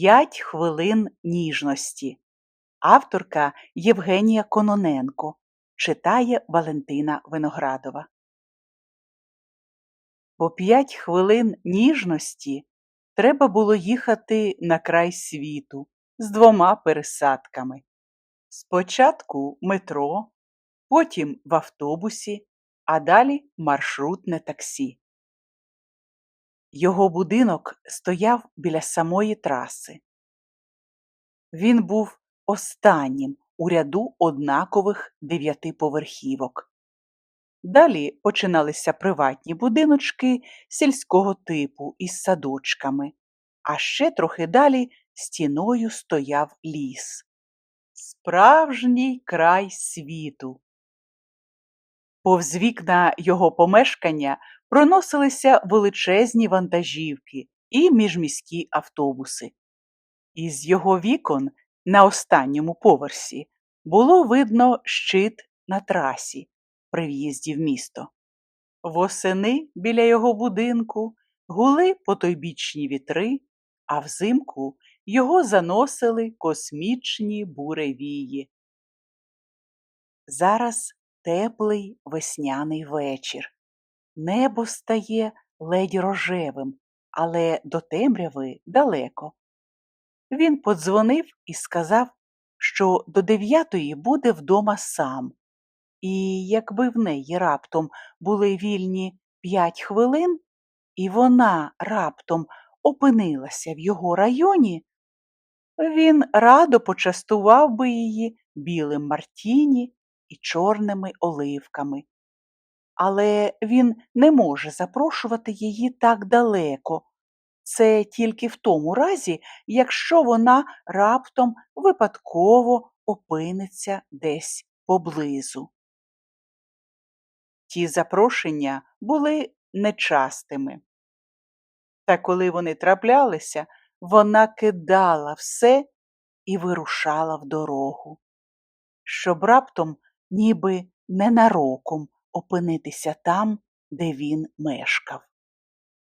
П'ять хвилин ніжності. Авторка Євгенія Кононенко читає Валентина Виноградова. По п'ять хвилин ніжності треба було їхати на край світу з двома пересадками. Спочатку метро, потім в автобусі, а далі маршрутне таксі. Його будинок стояв біля самої траси. Він був останнім у ряду однакових дев'ятиповерхівок. Далі починалися приватні будиночки сільського типу із садочками, а ще трохи далі стіною стояв ліс. Справжній край світу. Повз вікна його помешкання проносилися величезні вантажівки і міжміські автобуси. Із його вікон на останньому поверсі було видно щит на трасі при в'їзді в місто. Восени біля його будинку гули потойбічні вітри, а взимку його заносили космічні буревії. Зараз теплий весняний вечір. Небо стає ледь рожевим, але до темряви далеко. Він подзвонив і сказав, що до дев'ятої буде вдома сам, і якби в неї раптом були вільні п'ять хвилин, і вона раптом опинилася в його районі, він радо почастував би її білим мартіні і чорними оливками. Але він не може запрошувати її так далеко. Це тільки в тому разі, якщо вона раптом випадково опиниться десь поблизу. Ті запрошення були нечастими. Та коли вони траплялися, вона кидала все і вирушала в дорогу, щоб раптом, ніби ненароком, опинитися там, де він мешкав.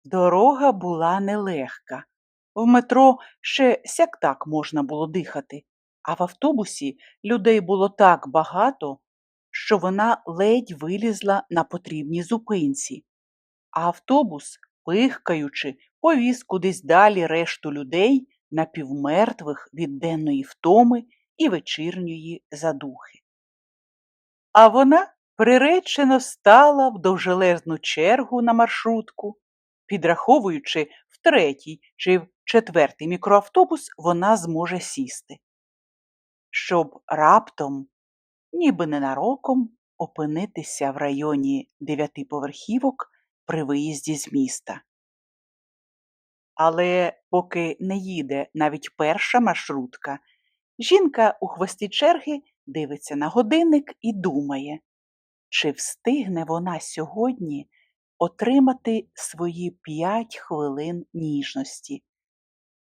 Дорога була нелегка. В метро ще сяк так можна було дихати, а в автобусі людей було так багато, що вона ледь вилізла на потрібній зупинці, а автобус, пихкаючи, повіз кудись далі решту людей напівмертвих від денної втоми і вечірньої задухи. А вона приречено стала в довжелезну чергу на маршрутку, підраховуючи в третій чи в четвертий мікроавтобус вона зможе сісти, щоб раптом, ніби ненароком, опинитися в районі дев'ятиповерхівок при виїзді з міста. Але поки не їде навіть перша маршрутка, жінка у хвості черги дивиться на годинник і думає, чи встигне вона сьогодні отримати свої п'ять хвилин ніжності,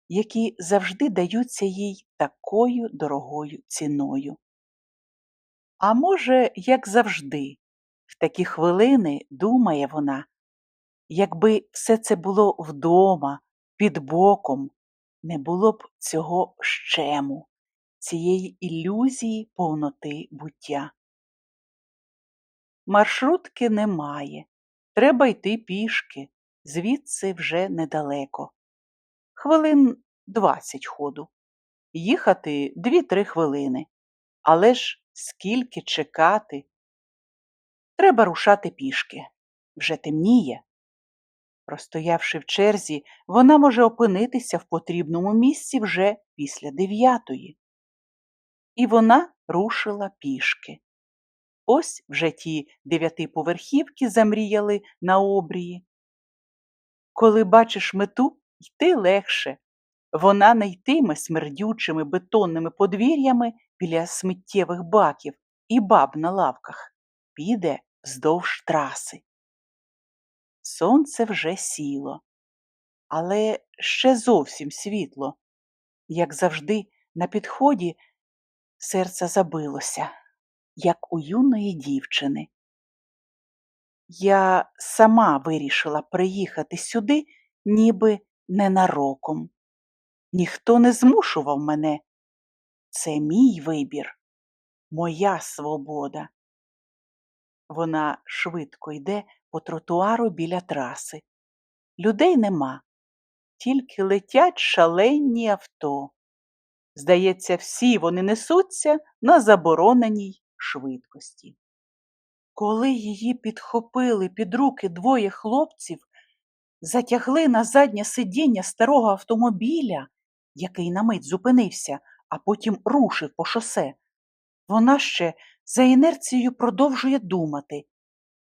які завжди даються їй такою дорогою ціною. А може, як завжди, в такі хвилини думає вона, якби все це було вдома, під боком, не було б цього щему, цієї ілюзії повноти буття. Маршрутки немає, треба йти пішки, звідси вже недалеко. Хвилин двадцять ходу. Їхати дві-три хвилини. Але ж скільки чекати? Треба рушати пішки. Вже темніє. Простоявши в черзі, вона може опинитися в потрібному місці вже після дев'ятої. І вона рушила пішки. Ось вже ті дев'ятиповерхівки замріяли на обрії. Коли бачиш мету, йти легше. Вона не йтиме смердючими бетонними подвір'ями біля сміттєвих баків і баб на лавках, піде вздовж траси. Сонце вже сіло, але ще зовсім світло. Як завжди, на підході серце забилося, як у юної дівчини. Я сама вирішила приїхати сюди, ніби ненароком. Ніхто не змушував мене. Це мій вибір, моя свобода. Вона швидко йде по тротуару біля траси. Людей нема, тільки летять шаленні авто. Здається, всі вони несуться на забороненій швидкості. Коли її підхопили під руки двоє хлопців, затягли на заднє сидіння старого автомобіля, який на мить зупинився, а потім рушив по шосе, вона ще за інерцією продовжує думати,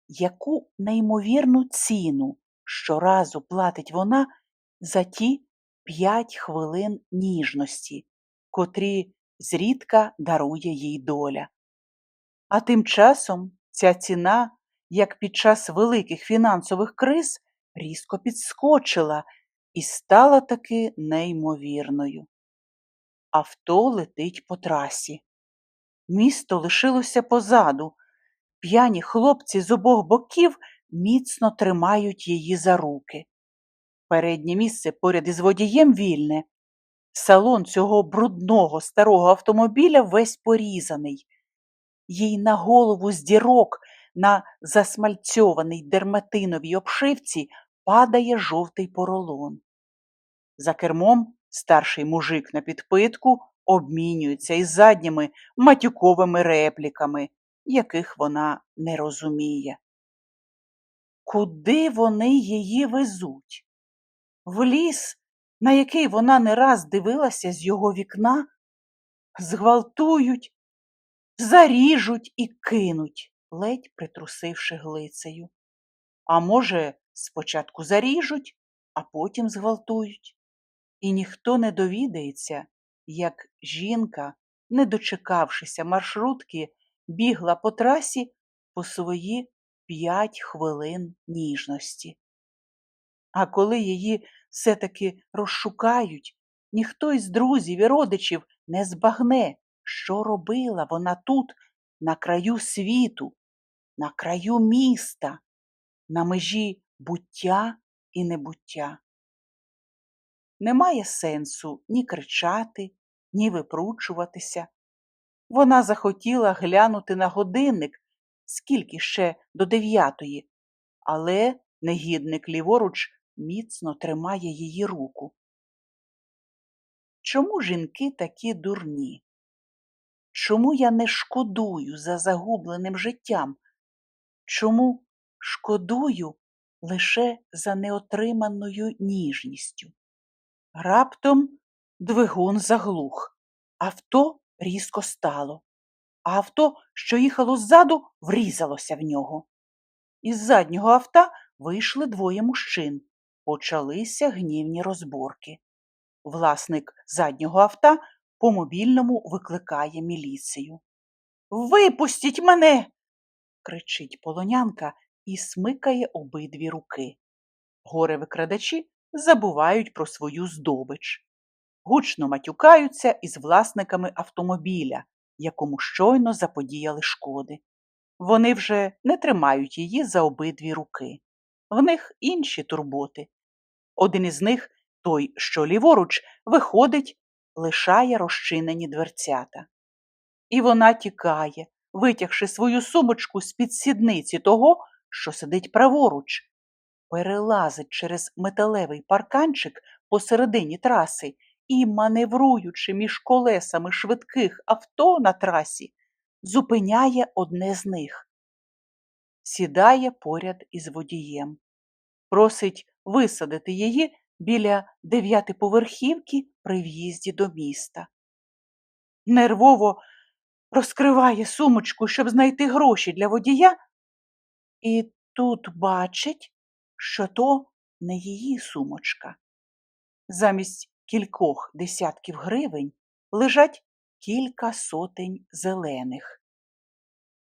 яку неймовірну ціну щоразу платить вона за ті п'ять хвилин ніжності, котрі зрідка дарує їй доля. А тим часом ця ціна, як під час великих фінансових криз, різко підскочила і стала таки неймовірною. Авто летить по трасі. Місто лишилося позаду. П'яні хлопці з обох боків міцно тримають її за руки. Переднє місце поряд із водієм вільне. Салон цього брудного старого автомобіля весь порізаний. Їй на голову з дірок на засмальцьований дерматиновій обшивці падає жовтий поролон. За кермом старший мужик на підпитку обмінюється із задніми матюковими репліками, яких вона не розуміє. Куди вони її везуть? В ліс, на який вона не раз дивилася з його вікна, зґвалтують, заріжуть і кинуть, ледь притрусивши глицею. А може, спочатку заріжуть, а потім зґвалтують. І ніхто не довідається, як жінка, не дочекавшися маршрутки, бігла по трасі по свої п'ять хвилин ніжності. А коли її все-таки розшукають, ніхто із друзів і родичів не збагне, що робила вона тут, на краю світу, на краю міста, на межі буття і небуття. Немає сенсу ні кричати, ні випручуватися. Вона захотіла глянути на годинник, скільки ще до дев'ятої, але негідник ліворуч міцно тримає її руку. Чому жінки такі дурні? Чому я не шкодую за загубленим життям? Чому шкодую лише за неотриманою ніжністю? Раптом двигун заглух, авто різко стало, авто, що їхало ззаду, врізалося в нього. Із заднього авто вийшли двоє мужчин. Почалися гнівні розборки. Власник заднього авто по мобільному викликає міліцію. Випустіть мене. кричить полонянка і смикає обидві руки. Горе викрадачі забувають про свою здобич. Гучно матюкаються із власниками автомобіля, якому щойно заподіяли шкоди. Вони вже не тримають її за обидві руки. В них інші турботи. Один із них, той, що ліворуч, виходить, лишає розчинені дверцята. І вона тікає, витягши свою сумочку з під сідниці того, що сидить праворуч, перелазить через металевий парканчик посередині траси і, маневруючи між колесами швидких авто на трасі, зупиняє одне з них. Сідає поряд із водієм, просить висадити її біля дев'ятиповерхівки при в'їзді до міста. Нервово розкриває сумочку, щоб знайти гроші для водія, і тут бачить, що то не її сумочка. Замість кількох десятків гривень лежать кілька сотень зелених.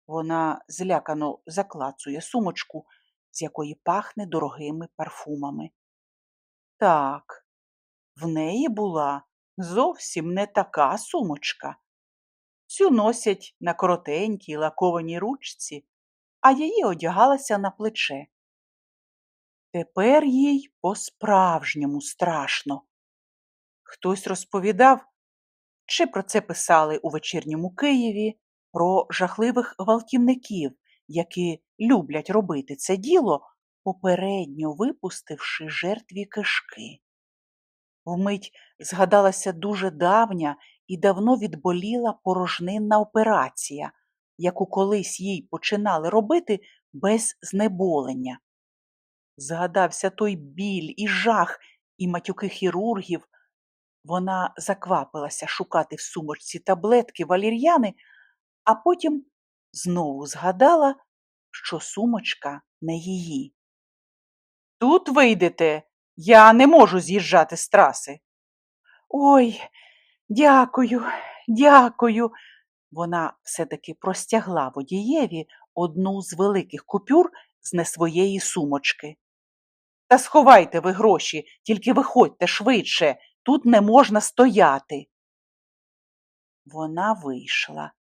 Вона злякано заклацує сумочку, з якої пахне дорогими парфумами. Так, в неї була зовсім не така сумочка. Цю носять на коротенькій лакованій ручці, а її одягалася на плече. Тепер їй по-справжньому страшно. Хтось розповідав, чи про це писали у вечірньому Києві, про жахливих гвалтівників, які люблять робити це діло, попередньо випустивши жертві кишки. Вмить згадалася дуже давня і давно відболіла порожнинна операція, яку колись їй починали робити без знеболення. Згадався той біль і жах, і матюки хірургів. Вона заквапилася шукати в сумочці таблетки валір'яни, а потім знову згадала, що сумочка не її. Тут вийдете, я не можу з'їжджати з траси. Ой, дякую, дякую. Вона все-таки простягла водієві одну з великих купюр з не своєї сумочки. Та сховайте ви гроші, тільки виходьте швидше, тут не можна стояти. Вона вийшла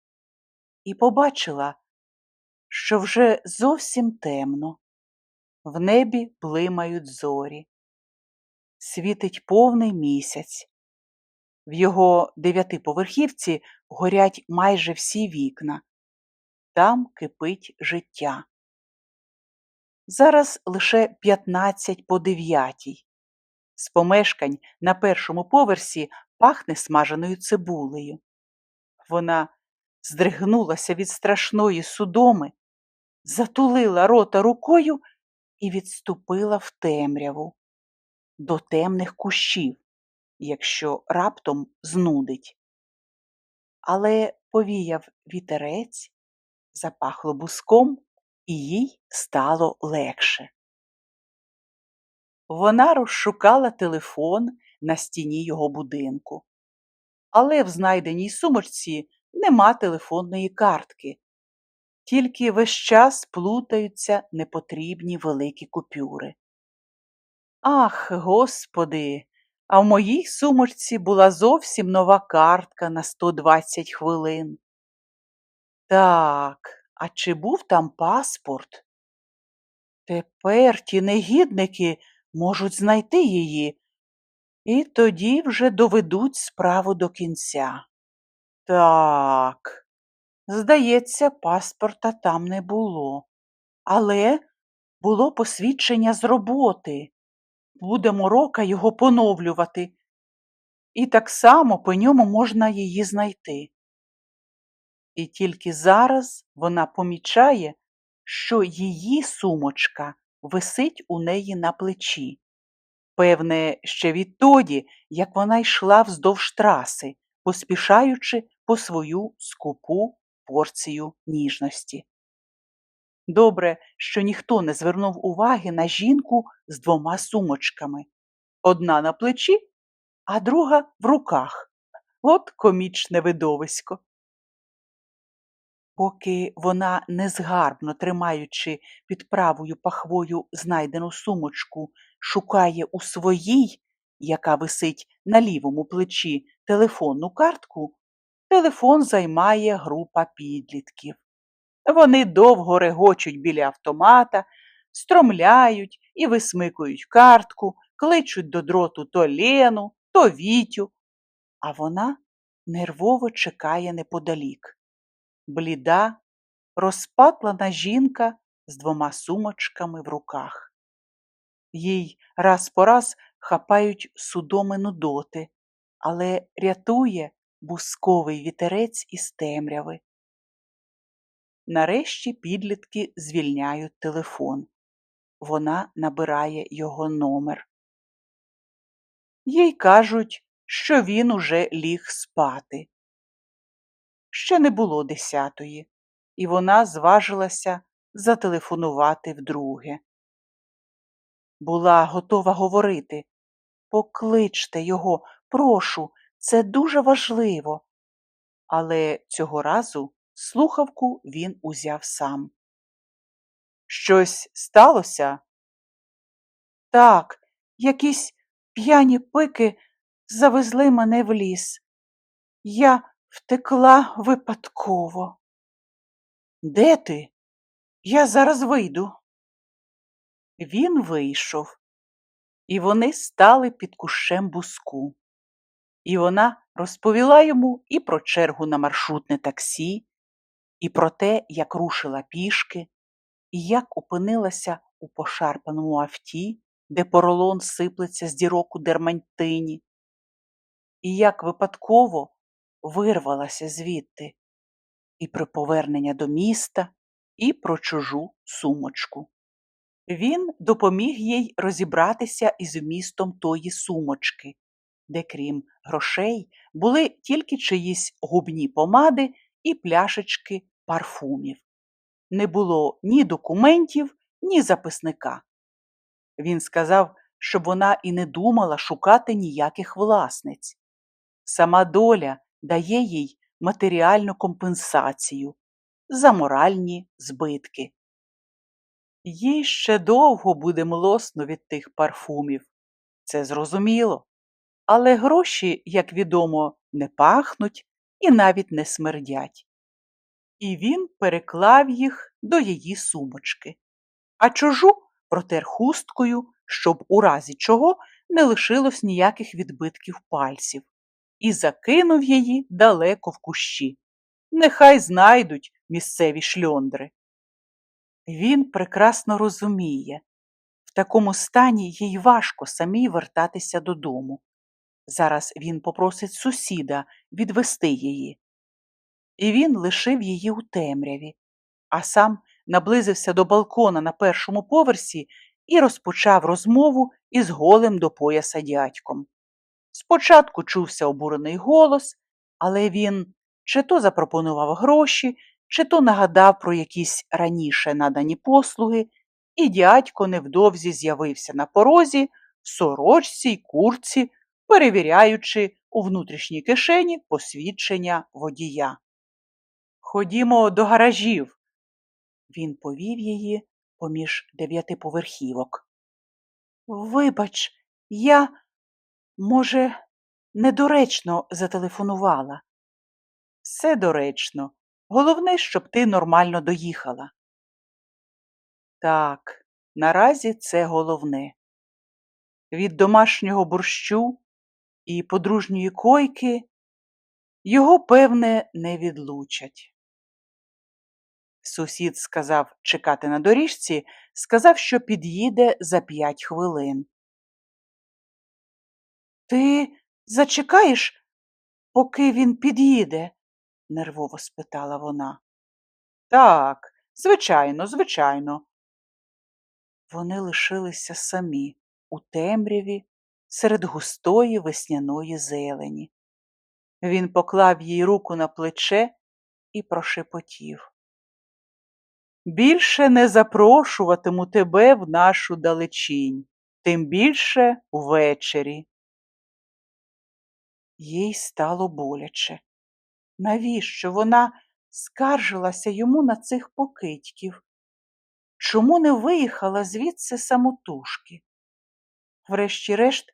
і побачила, що вже зовсім темно. В небі блимають зорі. Світить повний місяць. В його дев'ятиповерхівці горять майже всі вікна. Там кипить життя. Зараз лише 15 по дев'ятій. З помешкань на першому поверсі пахне смаженою цибулею. Вона здригнулася від страшної судоми, затулила рота рукою і відступила в темряву до темних кущів, якщо раптом знудить. Але повіяв вітерець, запахло буском, і їй стало легше. Вона розшукала телефон на стіні його будинку, але в знайденій сумочці нема телефонної картки, тільки весь час плутаються непотрібні великі купюри. Ах, господи, а в моїй сумочці була зовсім нова картка на 120 хвилин. Так, а чи був там паспорт? Тепер ті негідники можуть знайти її, і тоді вже доведуть справу до кінця. Так, здається, паспорта там не було, але було посвідчення з роботи. Будемо рока його поновлювати, і так само по ньому можна її знайти. І тільки зараз вона помічає, що її сумочка висить у неї на плечі. Певне, ще відтоді, як вона йшла вздовж траси, поспішаючи по свою скупу порцію ніжності. Добре, що ніхто не звернув уваги на жінку з двома сумочками одна на плечі, а друга в руках. От комічне видовисько. Поки вона, незгарбно тримаючи під правою пахвою знайдену сумочку, шукає у своїй, яка висить на лівому плечі, телефонну картку, телефон займає група підлітків. Вони довго регочуть біля автомата, стромляють і висмикують картку, кличуть до дроту то Лену, то Вітю, а вона нервово чекає неподалік бліда, розпатлана жінка з двома сумочками в руках. Їй раз по раз хапають судоми нудоти, але рятує бусковий вітерець із темряви. Нарешті підлітки звільняють телефон. Вона набирає його номер. Їй кажуть, що він уже ліг спати. Ще не було десятої, і вона зважилася зателефонувати вдруге. Була готова говорити Покличте його, прошу, це дуже важливо. Але цього разу слухавку він узяв сам. Щось сталося? Так, якісь п'яні пики завезли мене в ліс. Я Втекла випадково. Де ти? Я зараз вийду. Він вийшов, і вони стали під кущем буску. І вона розповіла йому і про чергу на маршрутне таксі, і про те, як рушила пішки, і як опинилася у пошарпаному авті, де поролон сиплеться з дірок у дермантині, і як випадково вирвалася звідти, і про повернення до міста, і про чужу сумочку. Він допоміг їй розібратися із вмістом тої сумочки, де, крім грошей, були тільки чиїсь губні помади і пляшечки парфумів. Не було ні документів, ні записника. Він сказав, щоб вона і не думала шукати ніяких власниць. Сама доля дає їй матеріальну компенсацію за моральні збитки. Їй ще довго буде млосно від тих парфумів. Це зрозуміло. Але гроші, як відомо, не пахнуть і навіть не смердять. І він переклав їх до її сумочки, а чужу протер хусткою, щоб у разі чого не лишилось ніяких відбитків пальців, і закинув її далеко в кущі. Нехай знайдуть місцеві шльондри. Він прекрасно розуміє, в такому стані їй важко самій вертатися додому. Зараз він попросить сусіда відвести її. І він лишив її у темряві, а сам наблизився до балкона на першому поверсі і розпочав розмову із голим до пояса дядьком. Спочатку чувся обурений голос, але він чи то запропонував гроші, чи то нагадав про якісь раніше надані послуги, і дядько невдовзі з'явився на порозі в сорочці й курці, перевіряючи у внутрішній кишені посвідчення водія. Ходімо до гаражів. Він повів її поміж дев'ятиповерхівок. Вибач, я, може, недоречно зателефонувала. Все доречно. Головне, щоб ти нормально доїхала. Так, наразі це головне. Від домашнього борщу і подружньої койки його, певне, не відлучать. Сусід сказав чекати на доріжці, сказав, що під'їде за п'ять хвилин. Ти зачекаєш, поки він під'їде? нервово спитала вона. Так, звичайно, звичайно. Вони лишилися самі у темряві серед густої весняної зелені. Він поклав їй руку на плече і прошепотів. Більше не запрошуватиму тебе в нашу далечінь, тим більше ввечері. Їй стало боляче. Навіщо вона скаржилася йому на цих покидьків? Чому не виїхала звідси самотужки? Врешті-решт,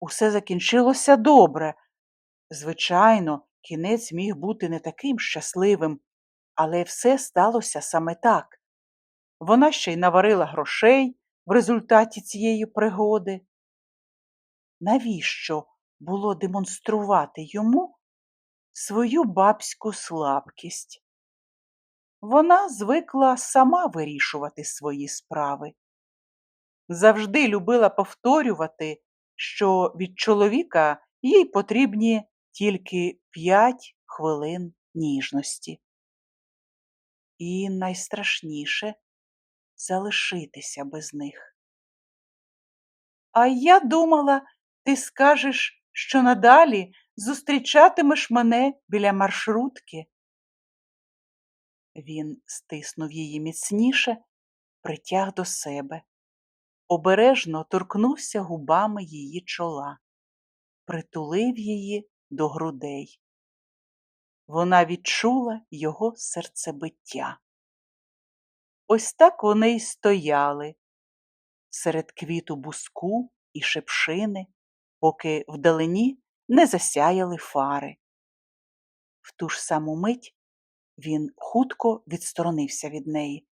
усе закінчилося добре. Звичайно, кінець міг бути не таким щасливим, але все сталося саме так. Вона ще й наварила грошей в результаті цієї пригоди. Навіщо було демонструвати йому свою бабську слабкість? Вона звикла сама вирішувати свої справи. Завжди любила повторювати, що від чоловіка їй потрібні тільки п'ять хвилин ніжності. І найстрашніше залишитися без них. А я думала, ти скажеш, що надалі зустрічатимеш мене біля маршрутки. Він стиснув її міцніше, притяг до себе, обережно торкнувся губами її чола, притулив її до грудей. Вона відчула його серцебиття. Ось так вони й стояли серед квіту буску і шепшини, поки вдалині не засяяли фари. В ту ж саму мить він хутко відсторонився від неї.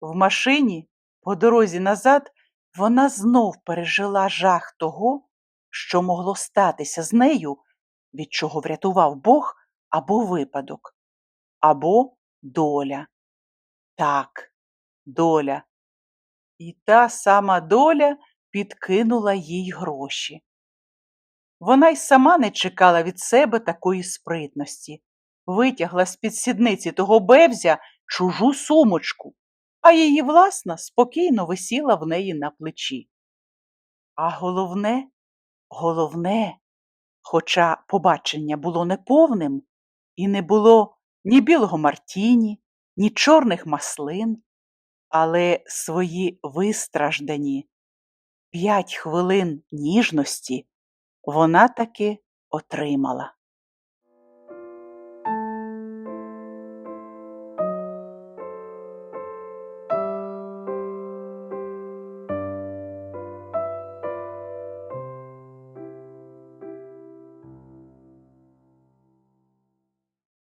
В машині, по дорозі назад, вона знов пережила жах того, що могло статися з нею, від чого врятував Бог або випадок, або доля. Так, доля. І та сама доля підкинула їй гроші. Вона й сама не чекала від себе такої спритності, витягла з-під сідниці того бевзя чужу сумочку, а її власна спокійно висіла в неї на плечі. А головне, головне, хоча побачення було неповним, і не було ні білого мартіні, ні чорних маслин, але свої вистраждані п'ять хвилин ніжності вона таки отримала.